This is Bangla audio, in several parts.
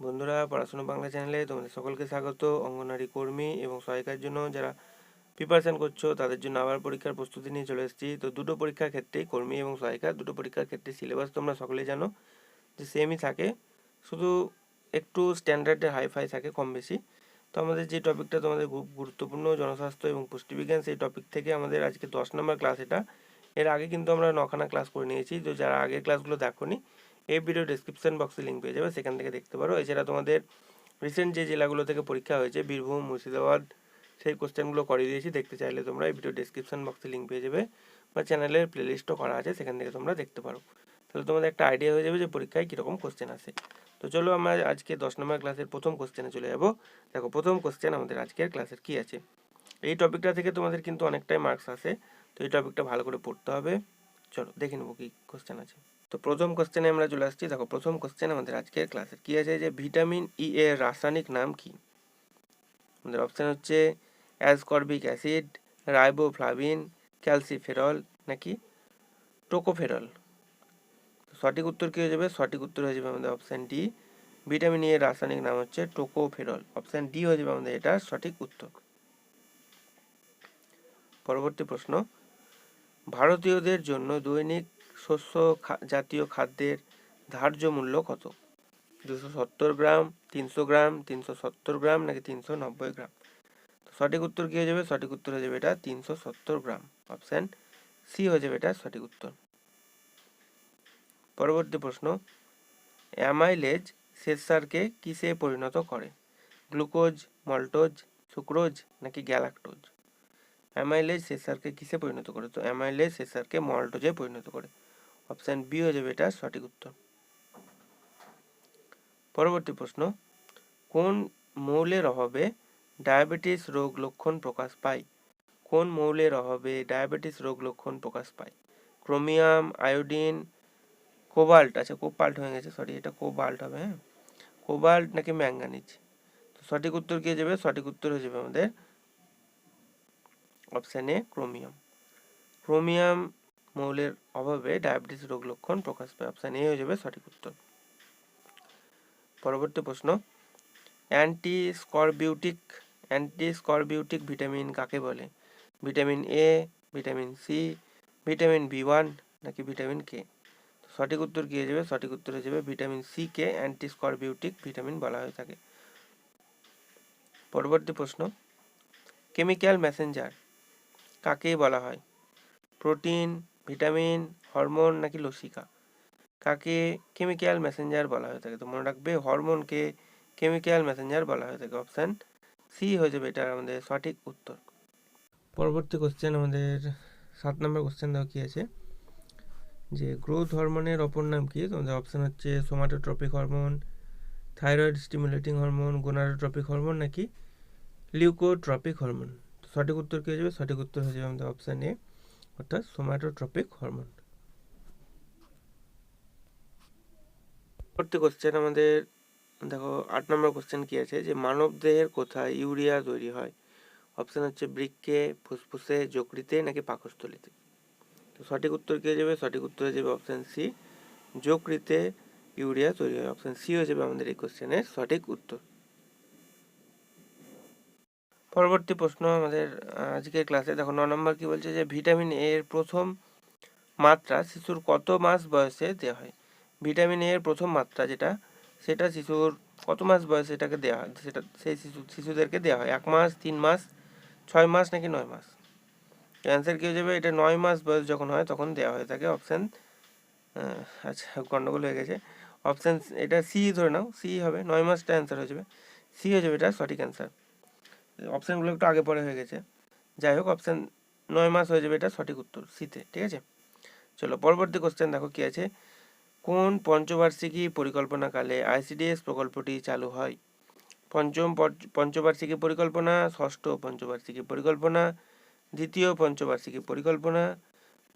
বন্ধুরা, পড়াশোনা বাংলা চ্যানেলে তোমাদের সকলকে স্বাগত। অঙ্গনারী কর্মী এবং সহায়িকার জন্য যারা প্রিপারেশান করছ, তাদের জন্য আবার পরীক্ষার প্রস্তুতি নিয়ে চলে এসেছি। তো দুটো পরীক্ষার ক্ষেত্রেই কর্মী এবং সহায়িকা, দুটো পরীক্ষার ক্ষেত্রে সিলেবাস তোমরা সকলেই জানো যে সেমই থাকে। শুধু একটু স্ট্যান্ডার্ডের হাইফাই থাকে, কম বেশি। তো আমাদের যে টপিকটা তোমাদের খুব গুরুত্বপূর্ণ, জনস্বাস্থ্য এবং পুষ্টিবিজ্ঞান, সেই টপিক থেকে আমাদের আজকে দশ নম্বর ক্লাস এটা। এর আগে কিন্তু আমরা নখানা ক্লাস করে নিয়েছি। তো যারা আগের ক্লাসগুলো দেখোনি এই ভিডিও ডিসক্রিপশন বক্সে লিঙ্ক পেয়ে যাবে, সেখান থেকে দেখতে পারো। এছাড়া তোমাদের রিসেন্ট যে জেলাগুলো থেকে পরীক্ষা হয়েছে, বীরভূম, মুর্শিদাবাদ, সেই কোশ্চেনগুলো করে দিয়েছি। দেখতে চাইলে তোমরা এই ভিডিও ডিসক্রিপশন বক্সে লিঙ্ক পেয়ে যাবে বা চ্যানেলের প্লেলিস্টও করা আছে, সেখান থেকে তোমরা দেখতে পারো। তাহলে তোমাদের একটা আইডিয়া হয়ে যাবে যে পরীক্ষায় কীরকম কোশ্চেন আসে। তো চলো আমরা আজকে দশ নম্বর ক্লাসের প্রথম কোশ্চেনে চলে যাব। দেখো, প্রথম কোশ্চেন আমাদের আজকের ক্লাসের কী আছে? এই টপিকটা থেকে তোমাদের কিন্তু অনেকটাই মার্কস আসে, তো এই টপিকটা ভালো করে পড়তে হবে। চলো, দেখে নেব কী কোশ্চেন আছে। তো প্রথম কোশ্চেনে আমরা চলে আসছি। দেখো, প্রথম কোশ্চেন আমাদের আজকের ক্লাসের কী আছে? যে ভিটামিন ই এর রাসায়নিক নাম কি? আমাদের অপশান হচ্ছে অ্যাসকর্বিক অ্যাসিড রাইবোফ্লাভিন ক্যালসিফেরল নাকি টোকোফেরল সঠিক উত্তর কী হয়ে যাবে? সঠিক উত্তর হয়ে যাবে আমাদের অপশান ডি ভিটামিন এর রাসায়নিক নাম হচ্ছে টোকোফেরল অপশান ডি হয়ে যাবে আমাদের এটা সঠিক উত্তর। পরবর্তী প্রশ্ন। ভারতীয়দের জন্য দৈনিক শস্য জাতীয় খাদ্যের ধার্য মূল্য কত? দুশো সত্তর গ্রাম, তিনশো গ্রাম, তিনশো সত্তর গ্রাম নাকি তিনশো নব্বই গ্রাম? তো সঠিক উত্তর কী হয়ে যাবে? সঠিক উত্তর হয়ে যাবে এটা তিনশো সত্তর গ্রাম। অপশান সি হয়ে যাবে এটা সঠিক উত্তর। পরবর্তী প্রশ্ন, অ্যামাইলেজ শেষসারকে কিসে পরিণত করে? গ্লুকোজ, মল্টোজ, সুক্রোজ নাকি গ্যালাক্টোজ? অ্যামাইলেজ শেষারকে কিসে পরিণত করে? তো অ্যামাইলেজ শেষারকে মল্টোজে পরিণত করে। অপশান বি হয়ে যাবে এটা সঠিক উত্তর। পরবর্তী প্রশ্ন, কোন মৌলের অভাবে ডায়াবেটিস রোগ লক্ষণ প্রকাশ পায়? কোন মৌলের অভাবে ডায়াবেটিস রোগ লক্ষণ প্রকাশ পায়? ক্রোমিয়াম, আয়োডিন, কোবাল্ট আচ্ছা কোবাল্ট হয়ে গেছে সরি এটা কোবাল্ট হবে হ্যাঁ? কোবাল্ট নাকি ম্যাঙ্গানিজ তো সঠিক উত্তর কি যাবে সঠিক উত্তর হয়ে যাবে আমাদের অপশান এ ক্রোমিয়াম। ক্রোমিয়াম মৌলের অভাবে ডায়াবেটিস রোগ লক্ষণ প্রকাশ পায়। অপশান এ হয়ে যাবে সঠিক উত্তর। পরবর্তী প্রশ্ন anti scorbutic anti scorbutic vitamin কাকে বলে? Vitamin A vitamin C vitamin B one নাকি ভিটামিন কে সঠিক উত্তর কী হয়ে যাবে? সঠিক উত্তর হয়ে যাবে ভিটামিন সি কে অ্যান্টি স্করবিউটিক ভিটামিন বলা হয়ে থাকে। পরবর্তী প্রশ্ন কেমিক্যাল মেসেঞ্জার কাকে বলা হয়? প্রোটিন ভিটামিন, হরমোন নাকি লসিকা? কাকে কেমিক্যাল মেসেঞ্জার বলা হয়ে থাকে? তো মনে রাখবে হরমোনকে কেমিক্যাল মেসেঞ্জার বলা হয়ে থাকে। অপশান সি হয়ে যাবে এটা আমাদের সঠিক উত্তর। পরবর্তী কোশ্চেন আমাদের সাত নম্বর কোশ্চেন দেখো কী আছে? যে গ্রোথ হরমোনের অপর নাম কি? তোমাদের অপশান হচ্ছে somatotropic hormone thyroid stimulating hormone gonadotropic hormone নাকি লিউকোট্রপিক হরমোন সঠিক উত্তর কী হয়ে যাবে? সঠিক উত্তর হয়ে যাবে আমাদের অপশান এ অর্থাৎ সোমাটোট্রপিক হরমোন পরবর্তী কোশ্চেন আমাদের, দেখো, আট নম্বর কোশ্চেন কি আছে? যে মানব দেহের কোথায় ইউরিয়া তৈরি হয়? অপশান হচ্ছে বৃক্ষে, ফুসফুসে, যকৃতে নাকি পাকস্থলিতে? তো সঠিক উত্তর কী যাবে সঠিক উত্তর হয়ে যাবে অপশান সি যকৃতে ইউরিয়া তৈরি হয়। অপশান সি হয়ে যাবে আমাদের এই কোশ্চেনের সঠিক উত্তর। পরবর্তী প্রশ্ন আমাদের আজকের ক্লাসে দেখো, ন নম্বর কি বলছে যে ভিটামিন এ এর প্রথম মাত্রা শিশুর কত মাস বয়সে দেওয়া হয়? ভিটামিন এ এর প্রথম মাত্রা যেটা, সেটা শিশুর কত মাস বয়সে এটাকে দেওয়া হয়? সেটা, সেই শিশু, শিশুদেরকে দেওয়া হয়। এক মাস, তিন মাস, ছয় মাস নাকি নয় মাস? অ্যান্সার কী হয়ে যাবে? এটা নয় মাস বয়স যখন হয়, তখন দেওয়া হয়ে থাকে অপশান আচ্ছা গণ্ডগোল হয়ে গেছে। অপশান এটা সি ধরে নাও। সি হবে, নয় মাসটা অ্যান্সার হয়ে যাবে। সি হয়ে যাবে এটা সঠিক অ্যান্সার অপশানগুলো একটু আগে পরে হয়ে গেছে। যাই হোক অপশান নয় মাস হয়ে যাবে এটা সঠিক উত্তর সিতে ঠিক আছে? চলো, পরবর্তী কোশ্চেন দেখো কী আছে। কোন পঞ্চবার্ষিকী পরিকল্পনাকালে আইসিডিএস প্রকল্পটি চালু হয়? পঞ্চম পঞ্চবার্ষিকী পরিকল্পনা, ষষ্ঠ পঞ্চবার্ষিকী পরিকল্পনা, দ্বিতীয় পঞ্চবার্ষিকী পরিকল্পনা,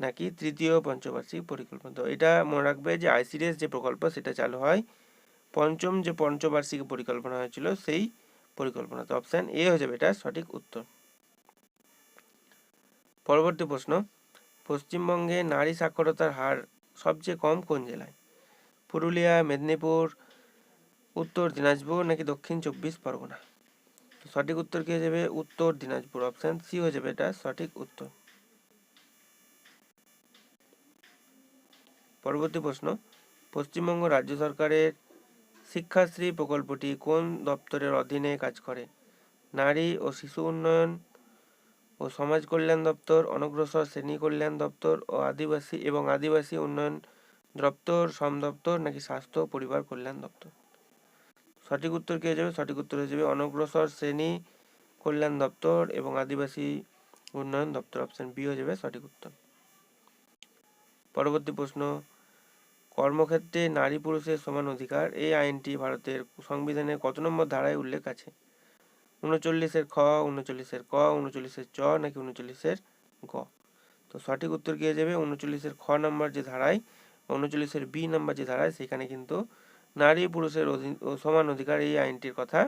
নাকি তৃতীয় পঞ্চবার্ষিকী পরিকল্পনা? তো এটা মনে রাখবে যে আইসিডিএস যে প্রকল্প, সেটা চালু হয়। পঞ্চম যে পঞ্চবার্ষিকী পরিকল্পনা হয়েছিল, সেই পরিকল্পনা। তো অপশান এ হয়ে যাবে এটা সঠিক উত্তর। পরবর্তী প্রশ্ন, পশ্চিমবঙ্গে নারী সাক্ষরতার হার সবচেয়ে কম কোন জেলায়? পুরুলিয়া, মেদিনীপুর, উত্তর দিনাজপুর নাকি দক্ষিণ চব্বিশ পরগনা? সঠিক উত্তর কি হয়ে যাবে? উত্তর দিনাজপুর। অপশান সি হয়ে যাবে এটা সঠিক উত্তর। পরবর্তী প্রশ্ন, পশ্চিমবঙ্গ রাজ্য সরকারের শিক্ষাশ্রী প্রকল্পটি কোন দপ্তরের অধীনে কাজ করে? নারী ও শিশু উন্নয়ন ও সমাজ কল্যাণ দপ্তর, অনগ্রসর শ্রেণি কল্যাণ দপ্তর ও আদিবাসী এবং আদিবাসী উন্নয়ন দপ্তর, শ্রম দপ্তর নাকি স্বাস্থ্য পরিবার কল্যাণ দপ্তর? সঠিক উত্তর কি হয়ে যাবে সঠিক উত্তর হয়ে যাবে অনগ্রসর শ্রেণি কল্যাণ দপ্তর এবং আদিবাসী উন্নয়ন দপ্তর অপশন বি হয়ে যাবে সঠিক উত্তর। পরবর্তী প্রশ্ন কর্মক্ষেত্রে নারী পুরুষের সমান অধিকার, এই আইনটি ভারতের সংবিধানের কত নম্বর ধারায় উল্লেখ আছে? উনচল্লিশের খ, উনচল্লিশের ক, উনচল্লিশের চ নাকি উনচল্লিশের গ? তো সঠিক উত্তর কি হয়ে যাবে উনচল্লিশের খ নম্বর যে ধারায়, উনচল্লিশের বি নম্বর যে ধারায়, সেখানে কিন্তু নারী পুরুষের সমান অধিকার এই আইনটির কথা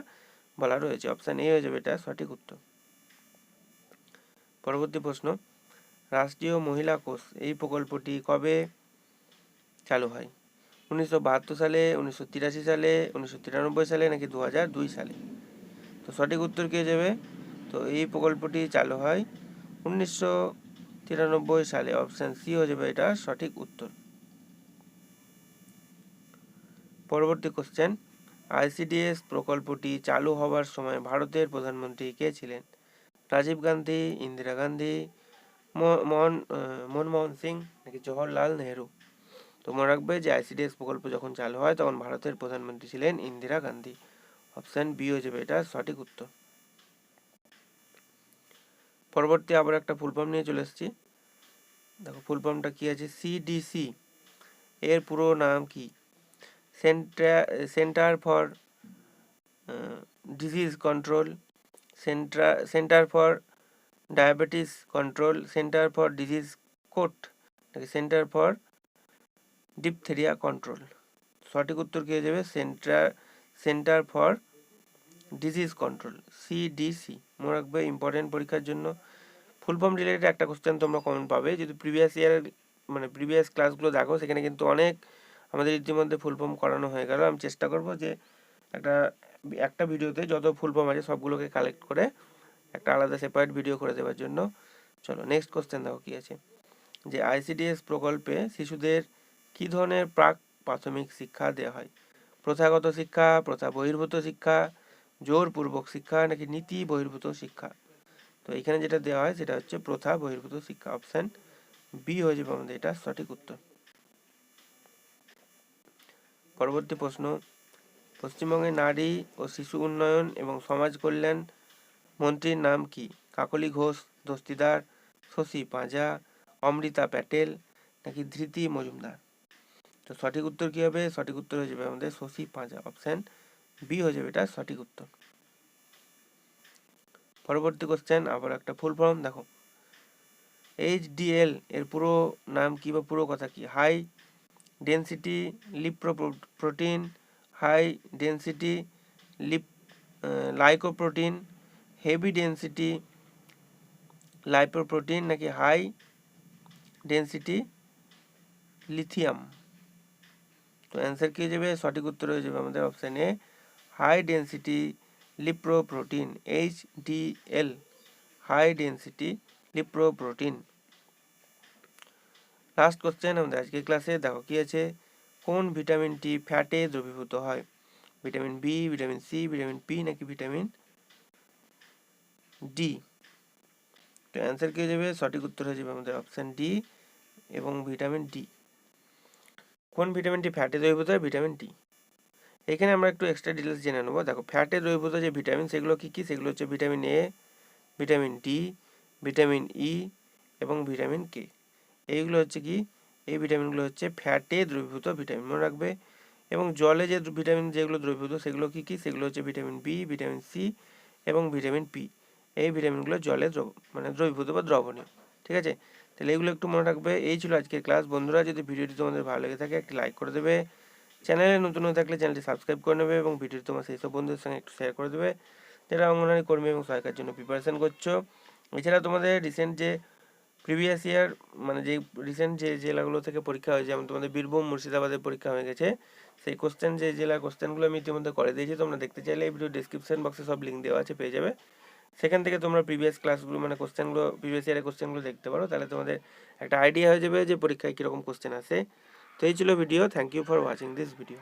বলা রয়েছে। অপশান এ হয়ে যাবে এটা সঠিক উত্তর। পরবর্তী প্রশ্ন, রাষ্ট্রীয় মহিলা কোষ এই প্রকল্পটি কবে চালু হয়। উনিশশো বাহাত্তর সালে, উনিশশো তিরাশি সালে, উনিশশো তিরানব্বই সালে নাকি দু হাজার দুই সালে। তো সঠিক উত্তর কে যাবে তো এই প্রকল্পটি চালু হয় উনিশশো তিরানব্বই সালে। অপশান সি হয়ে যাবে এটা সঠিক উত্তর। পরবর্তী কোশ্চেন আইসিডিএস প্রকল্পটি চালু হওয়ার সময় ভারতের প্রধানমন্ত্রী কে ছিলেন? রাজীব গান্ধী, ইন্দিরা গান্ধী মন মনমোহন সিং নাকি জওহরলাল নেহেরু? তো মনে রাখবে যে আইসিডিএস প্রকল্প যখন চালু হয়, তখন ভারতের প্রধানমন্ত্রী ছিলেন ইন্দিরা গান্ধী। অপশান বি হয়ে যাবে এটা সঠিক উত্তর। পরবর্তী আবার একটা ফুল ফর্ম নিয়ে চলে এসেছি। দেখো ফুল ফর্মটা কি আছে? সিডিসি এর পুরো নাম কি? Centre centre for disease control. Centre centre for diabetes control. Centre for disease coat নাকি সেন্টার ফর ডিপথেরিয়া কন্ট্রোল সঠিক উত্তর কি হয়ে যাবে centre centre for disease control CDC মনে রাখবে ইম্পর্টেন্ট পরীক্ষার জন্য। ফুল ফর্ম রিলেটেড একটা কোশ্চেন তোমরা কমন পাবে। যদি প্রিভিয়াস ইয়ারের মানে প্রিভিয়াস ক্লাসগুলো দেখো, সেখানে কিন্তু অনেক আমাদের ইতিমধ্যে ফুল ফর্ম করানো হয়ে গেল। আমি চেষ্টা করব যে একটা একটা ভিডিওতে যত ফুল ফর্ম আছে, সবগুলোকে কালেক্ট করে একটা আলাদা সেপারেট ভিডিও করে দেওয়ার জন্য। চলো নেক্সট কোশ্চেন দেখো কি আছে। যে আইসিডিএস প্রকল্পে শিশুদের কী ধরনের প্রাক প্রাথমিক শিক্ষা দেওয়া হয়? প্রথাগত শিক্ষা, প্রথা বহির্ভূত শিক্ষা, জোরপূর্বক শিক্ষা নাকি নীতি বহির্ভূত শিক্ষা? তো এখানে যেটা দেওয়া হয় সেটা হচ্ছে প্রথা বহির্ভূত শিক্ষা অপশান বি হয়ে যাবে আমাদের এটা সঠিক উত্তর। পরবর্তী প্রশ্ন, পশ্চিমবঙ্গে নারী ও শিশু উন্নয়ন এবং সমাজ কল্যাণ মন্ত্রীর নাম কি? কাকলি ঘোষ দস্তিদার শশী পাঁজা, অমৃতা প্যাটেল নাকি ধৃতি মজুমদার? তো সঠিক উত্তর কি হবে? সঠিক উত্তর হয়ে যাবে আমাদের শশী পাঁজা অপশান বি হয়ে যাবে এটা সঠিক উত্তর। পরবর্তী কোশ্চেন আবার একটা ফুল ফর্ম দেখো। এইচডিএল এর পুরো নাম কি বা পুরো কথা কি? High density lipoprotein high density lip glycoprotein heavy density lipoprotein নাকি হাই ডেনসিটি লিথিয়াম তো অ্যান্সার কি যাবে? সঠিক উত্তর হয়ে যাবে আমাদের option high density lipoprotein H D L high density lipoprotein last question আমাদের আজকের ক্লাসে দেখো কি আছে? কোন ভিটামিনটি ফ্যাটে দ্রবীভূত হয়? Vitamin B vitamin C vitamin P নাকি ভিটামিন ডি তো অ্যান্সার কি হয়ে যাবে? সঠিক উত্তর হয়ে যাবে আমাদের অপশান ডি এবং ভিটামিন ডি কোন ভিটামিনটি ফ্যাটে দ্রবীভূত হয়? ভিটামিন ডি এখানে আমরা একটু এক্সট্রা ডিটেলস জেনে নেব। দেখো ফ্যাটে দ্রবীভূত যে ভিটামিন, সেগুলো কী কী? সেগুলো হচ্ছে vitamin A vitamin D vitamin E এবং ভিটামিন কে এইগুলো হচ্ছে কি? এই ভিটামিনগুলো হচ্ছে ফ্যাটে দ্রবীভূত ভিটামিন। মনে রাখবে? এবং জলে যে ভিটামিন যেগুলো দ্রবীভূত, সেগুলো কী কী? সেগুলো হচ্ছে ভিটামিন বি ভিটামিন সি এবং ভিটামিন পি এই ভিটামিনগুলো জলে দ্রব মানে দ্রবীভূত বা দ্রবণীয়। ঠিক আছে? তাহলে এগুলো একটু মনে রাখবে। এই ছিল আজকের ক্লাস। বন্ধুরা, যদি ভিডিওটি তোমাদের ভালো লেগে থাকে, একটি লাইক করে দেবে। চ্যানেলে নতুন হয়ে থাকলে চ্যানেলটি সাবস্ক্রাইব করে নেবে এবং ভিডিওটি তোমার সেই সব বন্ধুদের সঙ্গে একটু শেয়ার করে দেবে। যারা অঙ্গনওয়াড়ি কর্মী এবং সহায়কার জন্য প্রিপারেশন করছ। এছাড়া তোমাদের রিসেন্ট যে প্রিভিয়াস ইয়ার মানে যেই রিসেন্ট যে জেলাগুলো থেকে পরীক্ষা হয়েছে, যেমন তোমাদের বীরভূম মুর্শিদাবাদের পরীক্ষা হয়ে গেছে। সেই কোশ্চেন যে জেলার কোশ্চেনগুলো আমি ইতিমধ্যে করে দিয়েছি। তোমরা দেখতে চাইলে এই ভিডিও ডিসক্রিপশন বক্সে সব লিঙ্ক দেওয়া আছে, পেয়ে যাবে। সেখান থেকে তোমরা প্রিভিয়াস ক্লাসগুলো মানে কোশ্চেনগুলো প্রিভিয়াস ইয়ারের কোশ্চেনগুলো দেখতে পারো। তাহলে তোমাদের একটা আইডিয়া হয়ে যাবে যে পরীক্ষায় কীরকম কোশ্চেন আসে। তো এই ছিল video thank you for watching this video